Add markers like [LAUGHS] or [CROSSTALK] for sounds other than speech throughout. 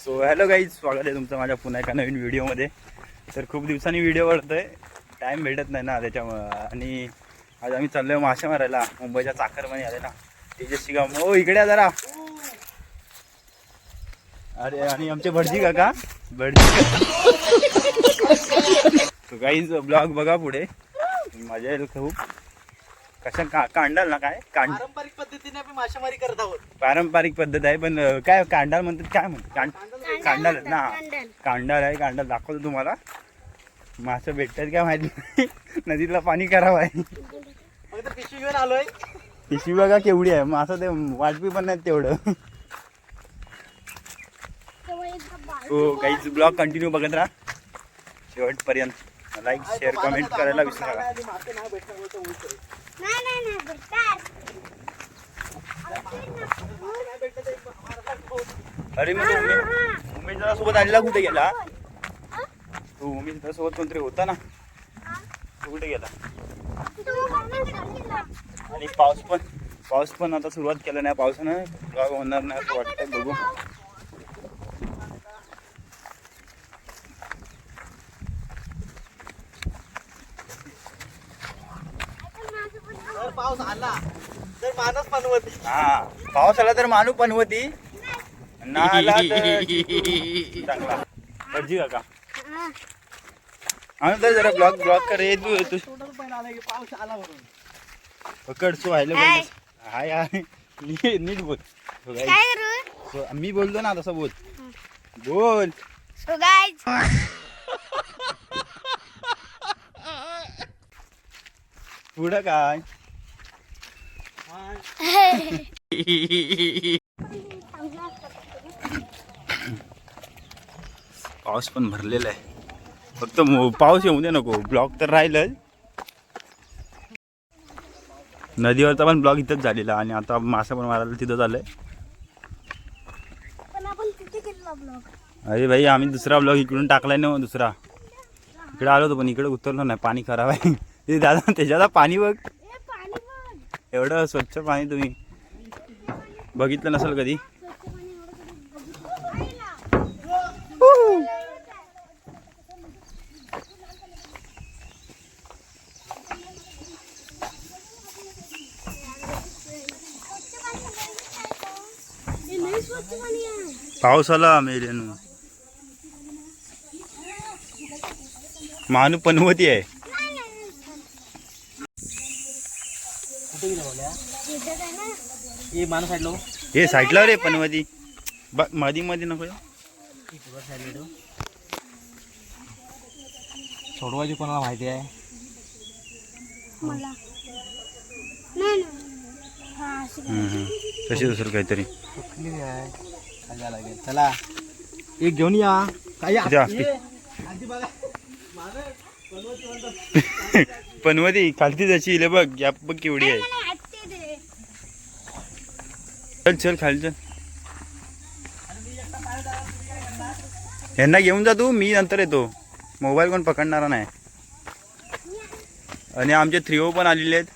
So hello guys स्वागत आहे तुमचं माझ्या पुन्हा एका नवीन व्हिडिओमध्ये तर खूप दिवसांनी व्हिडिओ बनतोय टाईम भेटत नाही ना त्याच्यामुळं. आणि आज आम्ही चाललोय मासे मारायला. मुंबईच्या चाकरमध्ये आले ना. तेजस्वी गाव. हो इकडे जरा. अरे आणि आमचे भटजी काका. भटजी गाईज ब्लॉग [LAUGHS] बघा पुढे. मजा येईल खूप. कशा का कांडाल ना काय? कांड पारंपरिक पद्धतीने आम्ही मासेमारी करत आहोत. पारंपरिक पद्धत आहे पण अं, काय कांडाल म्हणतात काय म्हणतात? कांड कांडाल ना. कांडाल. आहे कांडाल दाखवतो तुम्हाला. मासे भेटतात काय माहीत नाही. नदीतलं पाणी करावं आहे. फक्त पिशवी घेऊन आलोय. पिशवी बघा केवढी आहे. मासं ते वाटपी पण नाही तेवढं. हो काहीच ब्लॉग कंटिन्यू बघत राहा. शेवटपर्यंत. लाईक शेअर कमेंट करायला विसरू नका. आणि मासे नाही भेटणार बोलतो बोलतोय. नाही अरे मग उमेश उमेश दादा सोबत आलेला कुठे गेला? तो उमेश दादा सोबत कोणतरी होता ना? तो कुठे गेला? आणि पाऊस पण पाऊस पण आता सुरुवात केला नाही. पावसानं होणार नाही असं वाटतंय. बघू. पाऊस आला तर मानस पनवती. हा पाऊस आला तर मानू पनवती. ना आला तर चांगला. भटजी काका. आम्ही तर जरा ब्लॉग ब्लॉग कर ये तू तू टोटल पण आला की पाऊस आला म्हणून पकड सो आहे हाय. हाय. हाय नी- नीट बोल. So guys, काय करू? so मी बोलतो ना तसं बोल. बोल. सो गाईज पुढं काय? [LAUGHS] पाऊस पण भरलेला आहे. फक्त पाऊस येऊ दे नको. ब्लॉक तर राहिलंच. नदीवरचा पण ब्लॉक इथंच झालेला आणि आता मासा पण मारायला तिथं झालंय अरे भाई आम्ही दुसरा ब्लॉग इकडून टाकलाय ना मग दुसरा. इकडे आलो होतो पण इकडे उतरलो नाही. पाणी खराब आहे. [LAUGHS] दादा त्याच्यात पाणी बघ. एवढं स्वच्छ पाणी तुम्ही बघितलं नसेल कधी? पाऊस आला मेल्यानं मानू पनवती आहे कुठे गेलं बोल्या इथं काय ना हे साईडलो हे साईडला रे पनवती ब मधी मध्ये नको सोडवायची कोणाला माहिती आहे? हा. तशी दुसरं काहीतरी. चला. एक घेऊन या. काय [LAUGHS] पनवती खालती जशी इले बघ. या बघ केवढी आहे. चल चल खाली चल. यांना घेऊन जा तू मी नंतर येतो. मोबाईल कोण पकडणारा नाही. आणि आमचे थ्री ओ पण आलेले आहेत.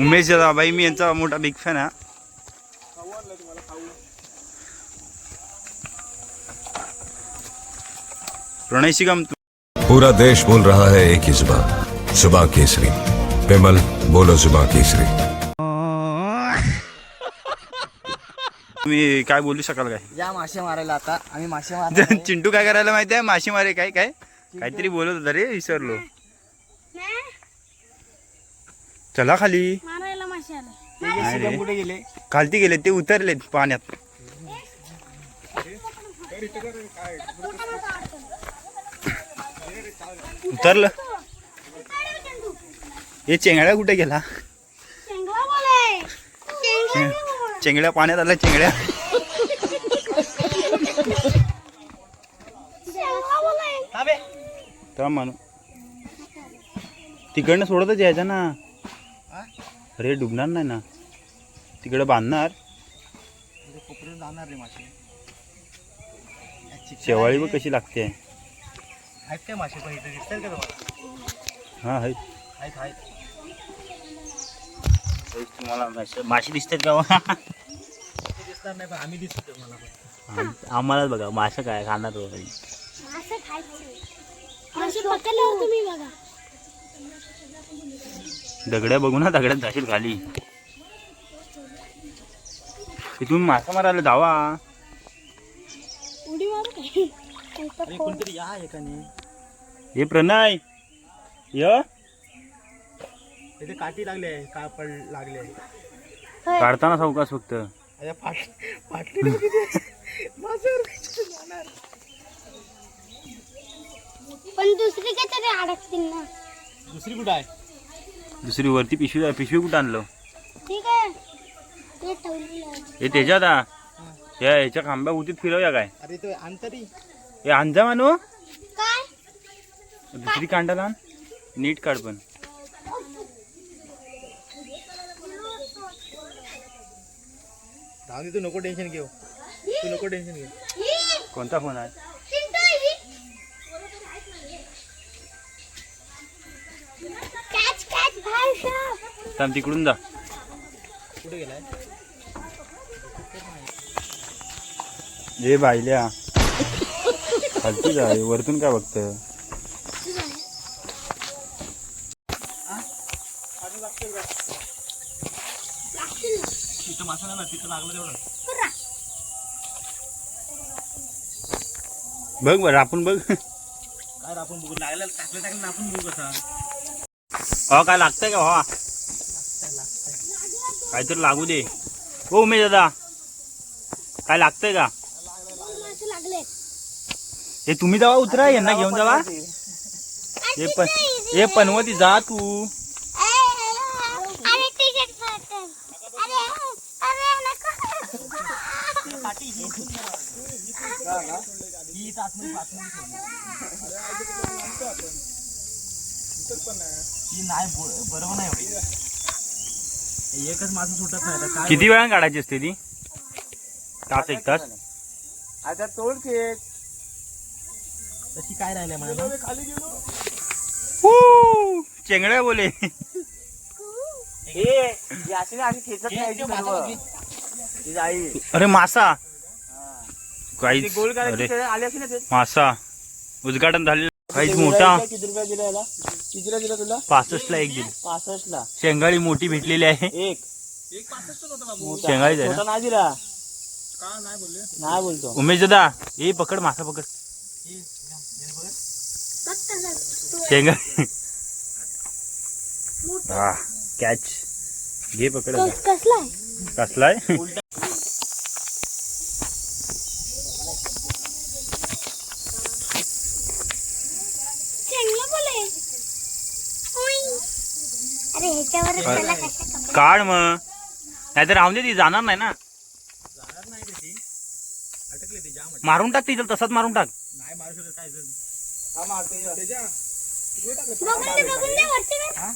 उमेश दादा बाई मी यांचा मोठा बिग फॅन आहे. प्रणय शिगम तू पूरा देश बोल रहा है एक ही जुबान। जुबा केसरी। विमल बोलो जुबा केसरी। तुम्ही काय बोलू शकाल काय? या मासे मारायला आता. आम्ही मासे मारणार चिंटू काय करायला माहिती आहे? मासेमारे काय काय? काहीतरी बोलत होता रे विसरलो. चला खाली. मारायला मासे आले. नाही रे. कुठे गेले? खालती गेले ते उतरलेत पाण्यात. उतरलं. हे चेंगड्या कुठे गेला. चेंगड्या पाण्यात आल्या चेंगड्या. शेंगला बोलाय थांबे तेव्हा मानू. तिकडनं सोडतच यायचं ना. अरे डुबणार नाही ना. तिकडं बांधणार. कोपऱ्यातून जाणार रे मासे शेवाळी बघ कशी लागते? आहेत काय मासे पण इथे दिसतात का तुम्हाला? हा आहेत. आहेत आहेत. तुम्हाला मासे- मासे दिसतात का हो? ते दिसणार नाही पण आम्ही दिसतो मला पण. आम- आम्हालाच बघा मासे काय खाणार हो. हो दगड्या बघू ना दगड्यात जाशील खाली. तुम्ही मासा मारायला काय अरे कोणतरी या एकाने हे प्रणय. य? इथे काठी लागली आहे कापड लागले आहे. काढताना सावकाश फक्त. अरे माझ्यावर जाणार? पण दुसरी काहीतरी अडकतील ना. दुसरी कुठं आहे? दुसरी वरती पिशवी पिशवी कुठं आणलं? ठीक आहे. ते ठेवलेलं आहे. हे त्याच्यात आ या ह्याच्या खांब्या उतीत फिरवूया काय? अरे तो अंतरी. हे अंजा मानू? काय? दुसरी कांडाला आण. नीट काढ पण. तू नको टेन्शन घेऊ. तू नको टेन्शन घेऊ. कोणता फोन आहे? थांब तिकडून जा. कुठे गेलाय? हे बायल्या. खालती जा वरतून काय बघत बघ बरं आपण बघ. काय आपण बघू लागलं टाकलं टाकलं आपण बघू कसा हो काय लागतंय का भावा काहीतरी लागू दे. हो उमेश दादा काय लागतंय का? हे तुम्ही जावा उतरा यांना घेऊन जावा. हे पण हे पनवती जा तू. ही. ही नाही एकच सुटत किती वेळा काढायची असते ती? तास एक तास. आता तोड के तशी काय राहिलंय मला खाली गेलो. हू, चेंगड्या बोले. अरे मासा. काहीच. मासा. उद्घाटन झालेलं काहीच मोठा. किती रुपया दिला याला कितीला दिला तुला? पासष्ट ला एक दिली. पासष्ट ला शेंगाळी मोठी भेटलेली आहे. एक. छोटा नाही दिला. नाही बोलतो. उमेश दादा ए पकड मासा पकड. शेंगाळी हा कॅच घे पकड. कसलाय चांगलं बोले ओय. अरे ह्याच्यावर त्याला कशा कपडे? काढ मग. नाहीतर राहून दे ती जाणार नाही ना. मारून टाक तिथं तसाच मारून टाक. नाही मारू शकत काय. हा?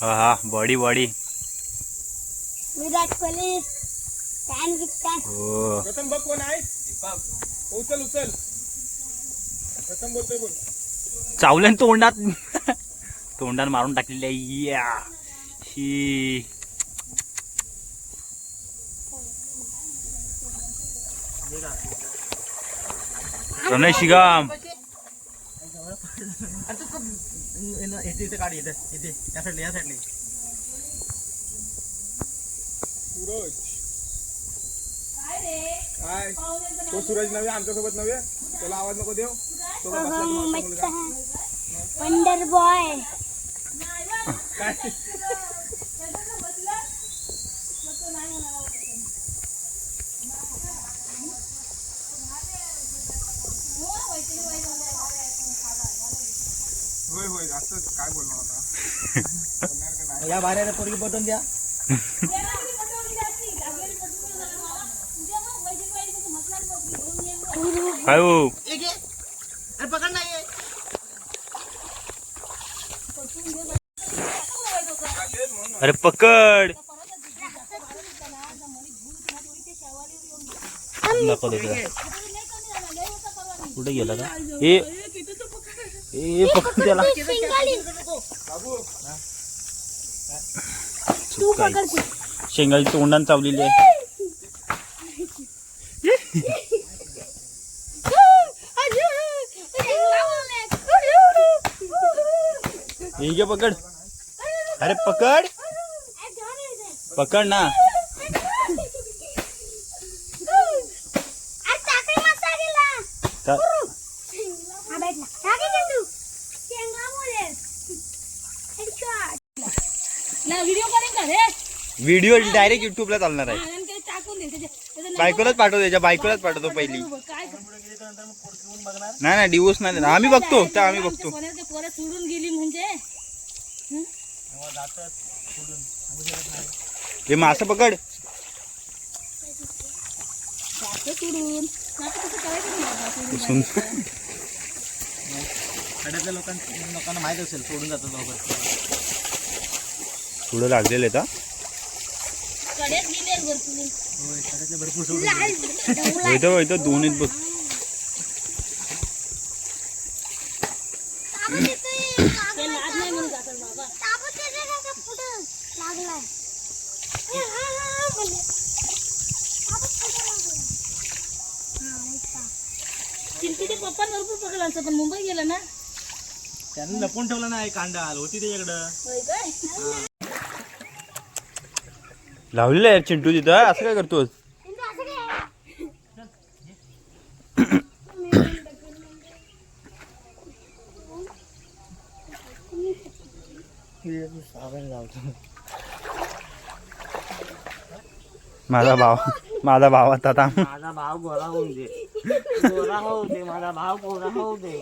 हा हा body body. Virat Kohli fan big fan. हो. प्रथम बघ कोण आहे. उचल उचल. प्रथम बोलतोय बोल. चावल्यान तोंडात. तोंडात मारून टाकलेली आहे. या. ही प्रणय शिगाम. साईडला काय तो सूरज नव्हे आमच्यासोबत नव्हे त्याला आवाज नको देऊ तो बसला मुलगा. वंडर बॉय होय काय बोलणार आता या बाहेर पोरगी बटन द्या काय हो अरे पकड नाही अरे पकड नको कुठे गेला का ए ए पकड त्याला. शेंगाची तोंडान चावलेली आहे. घे पकड. अरे पकड. पकड ना. का- हा भेटला. टाक इथे तू. शेंगामुळे. Headshot. व्हिडिओ करेन का रे व्हिडिओ डायरेक्ट युट्यूबला चालणार आहे. बायकोलाच पाठव त्याच्या बायकोलाच पाठवतो पहिली. नाही नाही डिवोर्स नाही देणार. आम्ही बघतो तर आम्ही बघतो. सोडून गेली म्हणजे? हे? मासं पकड. खेड्यातल्या लोकांना लोकांना माहीत असेल सोडून जातात पुढं लागलेलं आहे होयतो दोन आहेत बघ? चिंटीचे पप्पा भरपूर पकडला असं पण मुंबई गेला ना. त्यांनी लपून ठेवलं नाही कांदा होती त्याच्याकडं. होय काय लावलेलं आहे चिंटू तिथं. असं काय करतोस? माझा भाव माझा भाव आता थांब. माझा भाव गोरा होऊ दे. गोरा होऊ दे माझा भाव गोरा होऊ दे.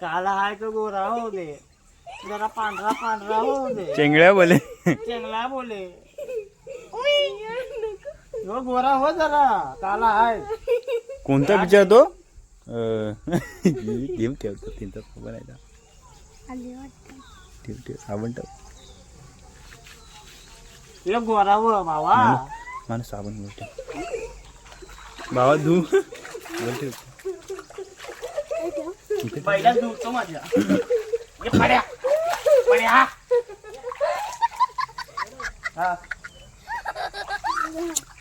काला हाय तो गोरा होऊ दे. जरा पांढरा पांढरा होऊ दे. चेंगड्या बोले. चेंगला बोले. हो गोरा हो जरा काला हाय. कोणता पिक्चर तो? गेम ठेवतो त्यांचा खबर आहे. ठेव ठेव साबण ठेव. गोरा हो भावा. माणूस साबण वर ठेव. बाबा धू. ठेव. धुतो माझ्या. ये पड्या. पड्या. हा.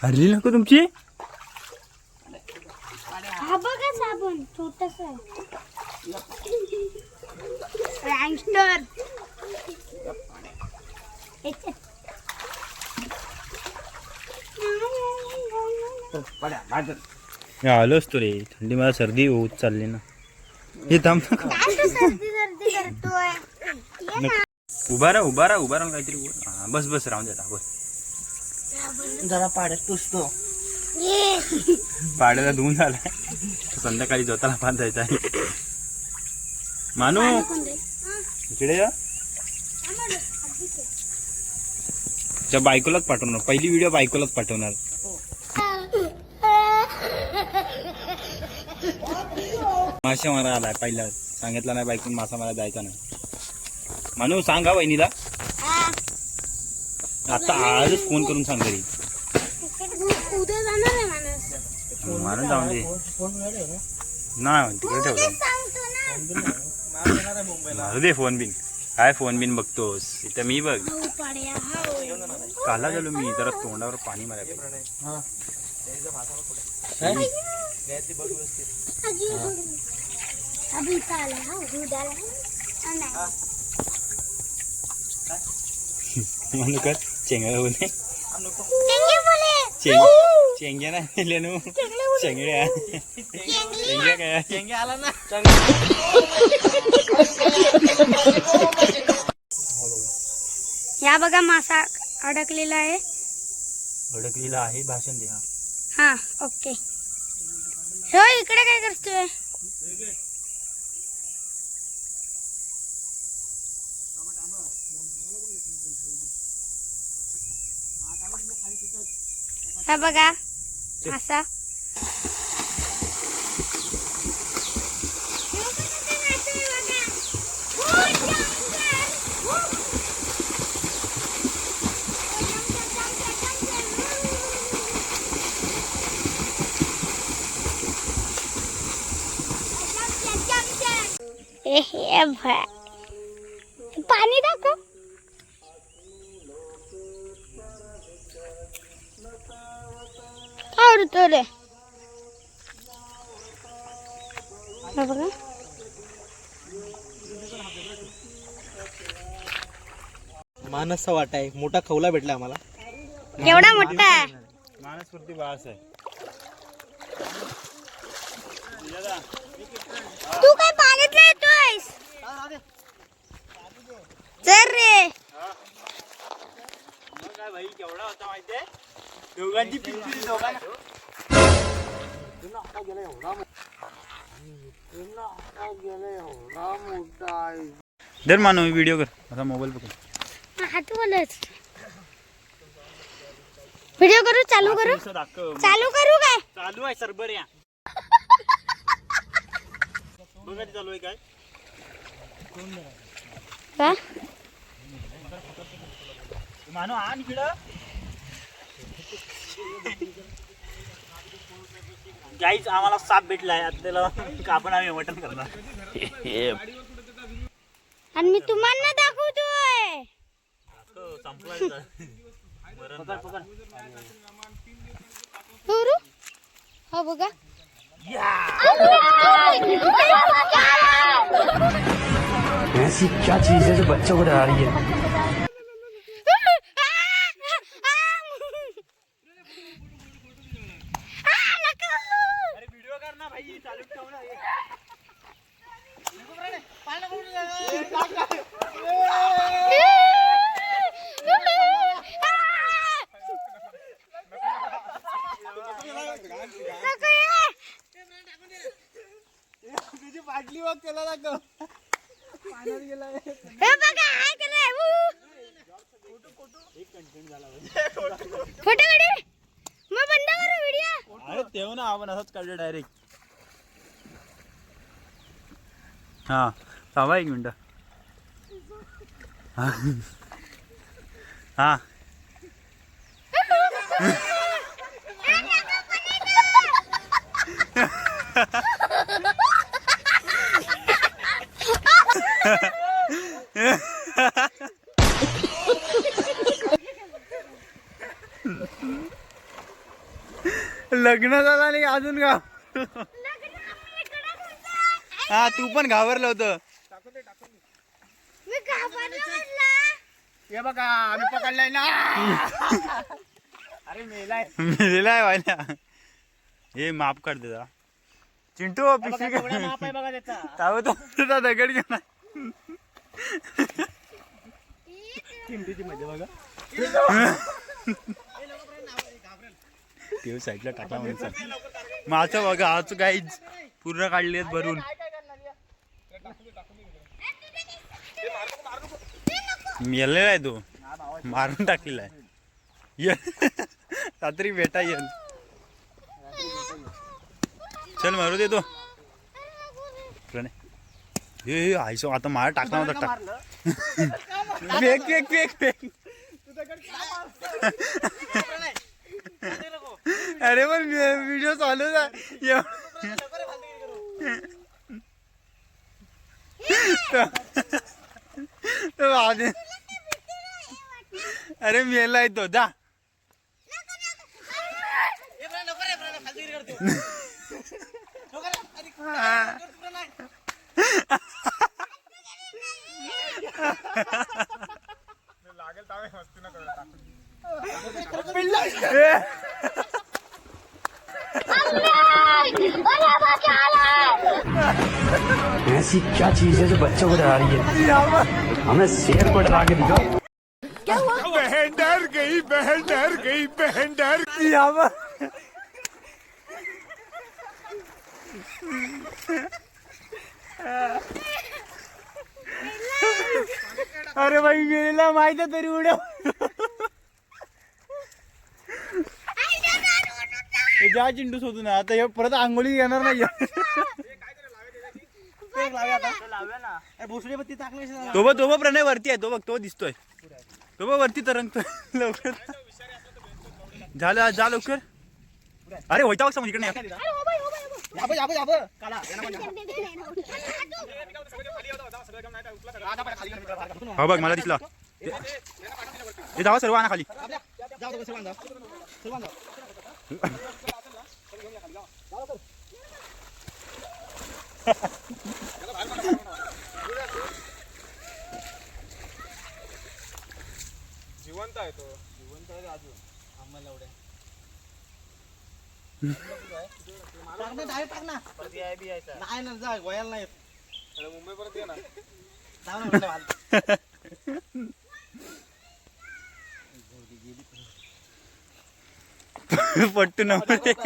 हरली नको तुमची. हा बघा साबण? छोटस रँगस्टर पड्या भाजत मी आलो असतो रे. थंडी मला सर्दी होत चालली ना. हे थांब. उभा राहा उभा राहा उभा राहा काहीतरी बस बस राहून देता बस. जरा पाड्यात टुसतो ये पाड्याला धुवून झालाय. संध्याकाळी जोताला बांधायचा आहे. मानू? इकडे या. त्या बायकोलाच पाठवणार. पहिली व्हिडिओ बायकोलाच पाठवणार. मासे मारा आलाय पहिला. सांगितलं नाही बायकून मासा मारा जायचा नाही. मानू सांगा वहिनीला. हा. आता आजच फोन करून सांग घरी. उद्या जाणार आहे माणूस. मारून जाऊन दे. नाही तिकडे ठेवलं. तेच सांगतो ना. मारू दे फोन बिन. काय फोन बिन बघतोस? इथं मी बघ. भाऊ पाड्या. काला झालो मी जरा तोंडावर पाणी मारायला हा. अजून अभी आला. हा दूध आला हा, [LAUGHS] नाही. चेंग चेंग्या नाही लेनू चेंगड्या चेंग्या काय? चेंगे आला ना. या बघा मासा अडकलेला आहे. भडकलेला आहे. भाषण द्या. हा ओके. हो इकडे काय करतोय? हा बघा मासा ए भया. पाणी दाखव आवडतो रे हे बघा मानसचा वाटा आहे. मोठा खवला भेटला आम्हाला. केवढा मोठा आहे? मानस्फूर्ती बाळास आहे तू काय पाण्यात येतोयस? चल रे. काय भाई केवढा होता माहितीये दोघांची पिंपरी दोघांना दर मानव व्हिडिओ कर. आता मोबाईल बघ हात व्हिडिओ करू? चालू करू? दाखव चालू करू काय? चालू आहे सरबर. या बघा ते चालू आहे काय. का मानव आण इकडं. गाईच आम्हाला साप भेटलाय आता त्याला कापण आम्ही मटण करणार. आणि मी तुम्हाला दाखवतोय करू हो बघा ऐसी क्या चीज है जो बच्चों को डरा रही है अरे व्हिडिओ कर ना भाई चालू ठेव ना हे. बाटली बघ त्याला दाखव हे बघा हाय केलंय फोटो काढू मग बंद करू व्हिडिओ अरे तेव्हा ना आपण असंच काढलं डायरेक्ट हा थांबा एक मिनिट। हा। हा। [LAUGHS] लग्न झालं नाही अजून का हा तू पण घाबरलं होतं. हे बघा आम्ही पकडलाय ना. अरे मेलाय. मेलेला आहे वाल्या हे माफ कर देता चिंटू पिशवी बघा होतं तुझा दगड घेऊन चिमटीची मध्ये बघा. [LAUGHS] ते साईडला टाकला म्हणून माझं बघा आज काहीच पूर्ण काढली आहेत भरून. मेलेला आहे तो. मारून टाकलेला आहे. ये. रात्री भेटा येईल चल मारू दे तो. हे हे, आईसो आता मार टाकला होता टाक. Fake fake fake fake. अरे पण व्हिडिओ चालूच आहे. अरे मेला तो जा. लागेल तावे हसती ना करत ऐसी क्या चीज है जो बच्चों को डरा रही है? हमें शेर को डरा के दिखाओ। बहन डर गई बहन डर गई बहन डर अरे भाई मेला माहीत आहे तरी उड्या हे जा चिंटू शोधून आता हे परत आंघोळी येणार नाही टाकली तो बघ तो बघ प्रणय वरती आहे तो बघ तो दिसतोय. तो बघ वरती तरंगतोय. लवकर. झालं जा लवकर. अरे होता बघ समज इकडे नाही. याबं याबं याबं काला हा बघ मला दिसला. ते जावा सर्व आणा खाली. जाऊ दे सर्वांना. सर्वांना. जिवंत आहे तो. जिवंत आहे अजून आम्हाला एवढ्या टाक ना नाही ना जा वयाला नाही मुंबई परत ये ना. पट्टू नव्हते